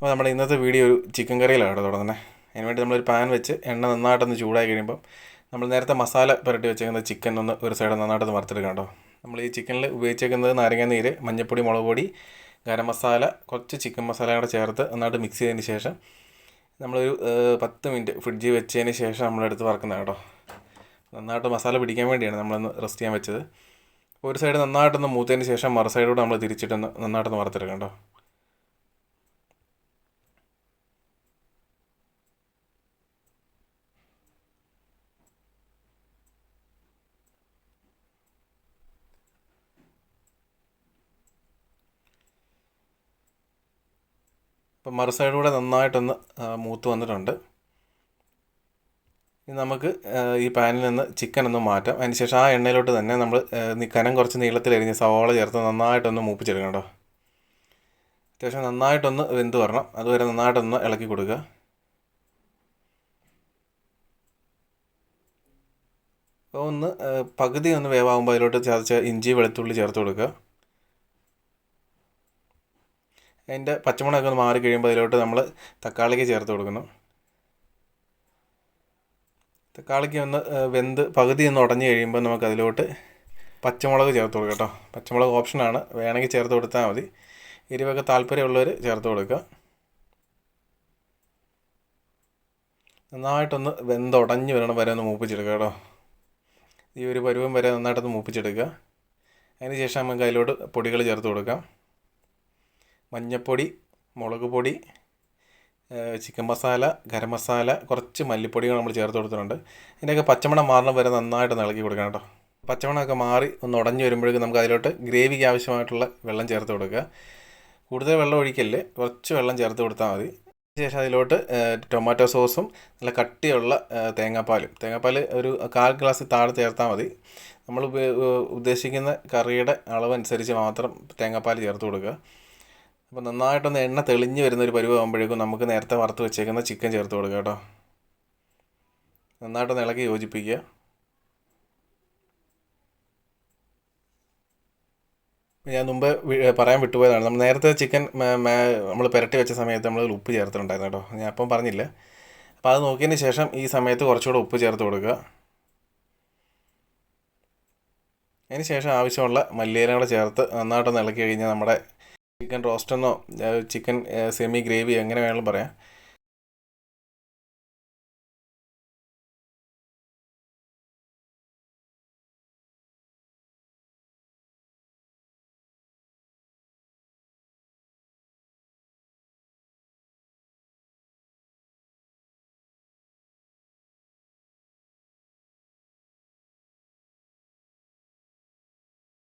അപ്പോൾ നമ്മുടെ ഇന്നത്തെ വീഡിയോ ഒരു ചിക്കൻ കറിയിലാണ് കേട്ടോ തുടങ്ങുന്നത്. അതിന് വേണ്ടി നമ്മളൊരു പാൻ വെച്ച് എണ്ണ നന്നായിട്ടൊന്ന് ചൂടായി കഴിയുമ്പം നമ്മൾ നേരത്തെ മസാല പുരട്ടി വെച്ചേക്കുന്ന ചിക്കൻ ഒന്ന് ഒരു സൈഡ് നന്നായിട്ടൊന്ന് വറുത്തെടുക്കാം കേട്ടോ. നമ്മൾ ഈ ചിക്കനിൽ ഉപയോഗിച്ചേക്കുന്നത് നാരങ്ങ നീര് മഞ്ഞൾപ്പൊടി മുളക് പൊടി ഗരം മസാല കുറച്ച് ചിക്കൻ മസാല കൂടെ ചേർത്ത് നന്നായിട്ട് മിക്സ് ചെയ്തതിന് ശേഷം നമ്മളൊരു പത്ത് മിനിറ്റ് ഫ്രിഡ്ജിൽ വെച്ചതിന് ശേഷം നമ്മളെടുത്ത് വറക്കുന്നത് കേട്ടോ. നന്നായിട്ട് മസാല പിടിക്കാൻ വേണ്ടിയാണ് നമ്മളൊന്ന് റെസ്റ്റ് ചെയ്യാൻ വെച്ചത്. ഒരു സൈഡ് നന്നായിട്ടൊന്ന് മൂത്തതിന് ശേഷം മറു സൈഡോട് നമ്മൾ തിരിച്ചിട്ടൊന്ന് നന്നായിട്ടൊന്ന് വറുത്തെടുക്കാം കേട്ടോ. അപ്പം മറു സൈഡൂടെ നന്നായിട്ടൊന്ന് മൂത്ത് വന്നിട്ടുണ്ട്. ഇനി നമുക്ക് ഈ പാനിൽ നിന്ന് ചിക്കൻ ഒന്ന് മാറ്റാം. അതിന് ശേഷം ആ എണ്ണയിലോട്ട് തന്നെ നമ്മൾ കനം കുറച്ച് നീളത്തിൽ എരിഞ്ഞ് സവാള ചേർത്ത് നന്നായിട്ടൊന്ന് മൂപ്പിച്ചെടുക്കണം കേട്ടോ. അത്യാവശ്യം നന്നായിട്ടൊന്ന് വെന്ത് വരണം. അതുവരെ നന്നായിട്ടൊന്ന് ഇളക്കി കൊടുക്കുക. ഒന്ന് പകുതി ഒന്ന് വേവാകുമ്പോൾ അതിലോട്ട് ചതച്ച ഇഞ്ചി വെളുത്തുള്ളി ചേർത്ത് കൊടുക്കുക. അതിന്റെ പച്ചമുളകൊക്കെ ഒന്ന് മാറി കഴിയുമ്പോൾ അതിലോട്ട് നമ്മൾ തക്കാളിക്ക് ചേർത്ത് കൊടുക്കണം. തക്കാളിക്ക് ഒന്ന് വെന്ത് പകുതി ഒന്ന് ഉടഞ്ഞു കഴിയുമ്പോൾ നമുക്ക് അതിലോട്ട് പച്ചമുളക് ചേർത്ത് കൊടുക്കുക കേട്ടോ. പച്ചമുളക് ഓപ്ഷനാണ് വേണമെങ്കിൽ ചേർത്ത് കൊടുത്താൽ മതി. എരിവൊക്കെ താല്പര്യമുള്ളവർ ചേർത്ത് കൊടുക്കുക. നന്നായിട്ടൊന്ന് വെന്ത് ഉടഞ്ഞ് വരണം വരെ ഒന്ന് മൂപ്പിച്ചെടുക്കുക കേട്ടോ. ഈ ഒരു പരുവം വരെ നന്നായിട്ടൊന്ന് മൂപ്പിച്ചെടുക്കുക. അതിന് ശേഷം നമുക്ക് അതിലോട്ട് പൊടികൾ ചേർത്ത് കൊടുക്കാം. മഞ്ഞൾപ്പൊടി മുളക് പൊടി ചിക്കൻ മസാല ഗരം മസാല കുറച്ച് മല്ലിപ്പൊടികൾ നമ്മൾ ചേർത്ത് കൊടുത്തിട്ടുണ്ട്. ഇതിന്റെയൊക്കെ പച്ചമണം മാറണം വരെ നന്നായിട്ട് ഇളക്കി കൊടുക്കണം കേട്ടോ. പച്ചമണമൊക്കെ മാറി ഒന്ന് ഉടഞ്ഞു വരുമ്പോഴേക്കും നമുക്ക് അതിലോട്ട് ഗ്രേവിക്ക് ആവശ്യമായിട്ടുള്ള വെള്ളം ചേർത്ത് കൊടുക്കുക. കൂടുതൽ വെള്ളം ഒഴിക്കല്ലേ കുറച്ച് വെള്ളം ചേർത്ത് കൊടുത്താൽ മതി. ശേഷം അതിലോട്ട് ടൊമാറ്റോ സോസും നല്ല കട്ടിയുള്ള തേങ്ങാപ്പാലും. തേങ്ങാപ്പാൽ ഒരു കാൽ ഗ്ലാസ് താഴെ ചേർത്താൽ മതി. നമ്മൾ ഉദ്ദേശിക്കുന്ന കറിയുടെ അളവനുസരിച്ച് മാത്രം തേങ്ങാപ്പാൽ ചേർത്ത് കൊടുക്കുക. അപ്പോൾ നന്നായിട്ടൊന്ന് എണ്ണ തെളിഞ്ഞ് വരുന്ന ഒരു പരുവാകുമ്പോഴേക്കും നമുക്ക് നേരത്തെ വറുത്ത് വെച്ചേക്കുന്ന ചിക്കൻ ചേർത്ത് കൊടുക്കുക കേട്ടോ. നന്നായിട്ടൊന്ന് ഇളക്കി യോജിപ്പിക്കുക. ഞാൻ മുമ്പ് പറയാൻ വിട്ടുപോയതാണ്. നമ്മൾ നേരത്തെ ചിക്കൻ നമ്മൾ പുരട്ടി വെച്ച സമയത്ത് നമ്മൾ ഉപ്പ് ചേർത്തിട്ടുണ്ടായിരുന്നു കേട്ടോ. ഞാൻ അപ്പം പറഞ്ഞില്ല. അപ്പോൾ അത് നോക്കിയതിന് ശേഷം ഈ സമയത്ത് കുറച്ചുകൂടെ ഉപ്പ് ചേർത്ത് കൊടുക്കുക. അതിന് ശേഷം ആവശ്യമുള്ള മല്ലിയില ചേർത്ത് നന്നായിട്ടൊന്ന് ഇളക്കി കഴിഞ്ഞാൽ നമ്മുടെ ചിക്കൻ റോസ്റ്റെന്നോ ചിക്കൻ സെമി ഗ്രേവി എങ്ങനെ വേണമെങ്കിലും പറയാം.